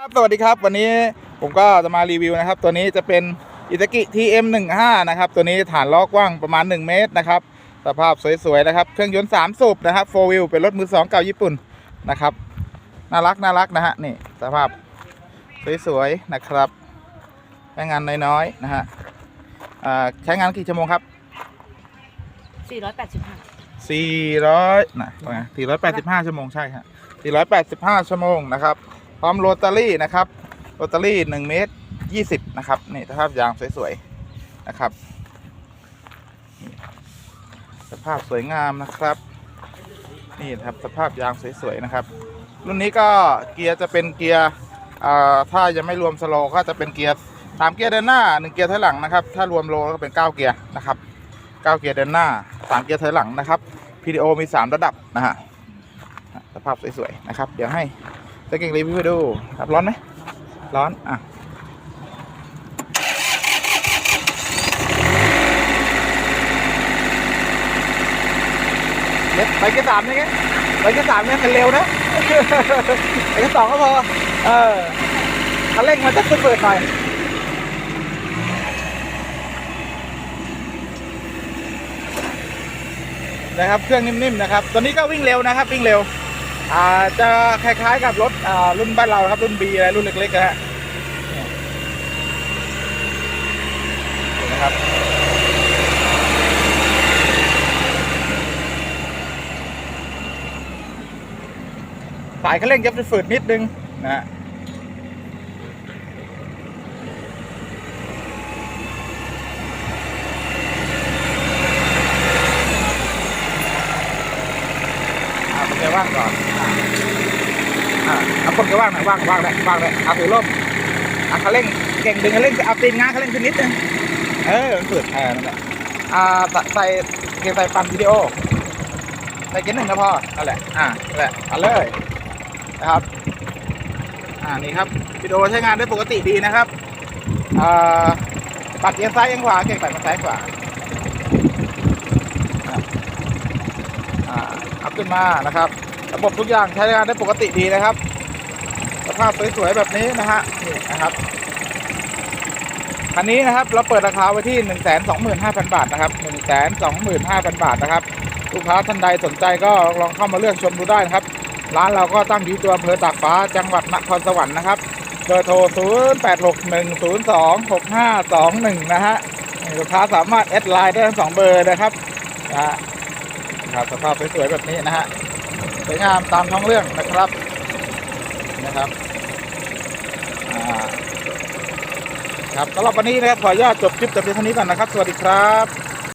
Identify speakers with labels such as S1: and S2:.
S1: ครับสวัสดีครับวันนี้ผมก็จะมารีวิวนะครับ ตัวนี้จะเป็นอิตากิ TM15 นะครับ ตัวนี้ฐานล้อกว้างประมาณ 1 เมตรนะครับ สภาพสวยๆนะครับ เครื่องยนต์3สูบนะครับ4 wheel เป็นรถมือ2เก่าญี่ปุ่นนะครับ น่ารักน่ารักนะฮะนี่สภาพสวยๆนะครับใช้งานน้อยๆนะฮะอ่าใช้งานกี่ชั่วโมงครับ
S2: 485
S1: 400นะว่าไง485 ชั่วโมงใช่ฮะ485 ชั่วโมงนะครับพ ร้อมโรตารี่นะครับโรตารี่1เมตร20นะครับนี่สภาพยางสวยๆนะครับ สภาพสวยงามนะครับ นี่ครับสภาพยางสวยๆนะครับ รุ่นนี้ก็เกียร์จะเป็นเกียร์ถ้ายังไม่รวมสโลก็จะเป็นเกียร์สามเกียร์เดินหน้าหนึ่งเกียร์ถอยหลังนะครับ ถ้ารวมโลก็เป็นเก้าเกียร์นะครับเก้าเกียร์เดินหน้าสามเกียร์ถอยหลังนะครับ PDO มีสามระดับนะฮะสภาพสวยๆนะครับ เดี๋ยวให้ เจ๊เก่งรีวิวให้ดูครับร้อนไหมร้อน อะเล็กไปแค่สามนี่ไงไปแค่สามเนี่ยมันเร็วนะไปแค่สองก็พอ เออคันเร่งมันจะเปิดๆหน่อยนะครับ เครื่องนิ่มๆนะครับตัวนี้ก็วิ่งเร็วนะครับ วิ่งเร็ว จะคล้ายๆกับรถรุ่นบ้านเราครับรุ่น B อะไรรุ่นเล็กๆนะฮะนะครับสายคันเร่งจะฝืดนิดนึงนะฮะอ่าคนแกว่างก่อน เอาคนแกว่างหน่อยว่างว่างได้ว่างได้เอาถือร่มเอะคันเร่งเก่งดึงคันเร่งเอาตีนง้างคันเร่งขึ้นนิดนึงเออมันฝืดเออนั่นแหละอ่าใส่เกียร์ใส่ปั่นวิดีโอใส่เกียร์หนึ่งก็พอนั่นแหละอ่านั่นแหละเอาเลยนะครับอ่านี่ครับวิดีโอใช้งานได้ปกติดีนะครับอ่าปัดเอียงซ้ายเอียงขวาเก่งปัดมาซ้ายขวาอ่าอัพขึ้นมานะครับ ระบบทุกอย่างใช้งานได้ปกติดีนะครับ สภาพสวยๆแบบนี้นะฮะนี่นะครับคันนี้นะครับเราเปิดราคาไว้ที่ 1 2 5 0 0 0 บาทนะครับ 1 2 5 0 0 0 บาทนะครับ ลูกค้าท่านใดสนใจก็ลองเข้ามาเลือกชมดูได้นะครับ ร้านเราก็ตั้งอยู่ตัวอำเภอตากฟ้าจังหวัดนครสวรรค์นะครับเบอร์โทร 0 8 6 1 0 2 6 5 2 1 นะฮะนี่ลูกค้าสามารถแอดไลน์ได้ทั้งสองเบอร์นะครับนะครับสภาพสวยๆแบบนี้นะฮะ สวยงามตามท้องเรื่องนะครับนะครับครับสำหรับวันนี้นะครับขออนุญาตจบคลิปแต่เพียงเท่านี้ก่อนนะครับ สวัสดีครับ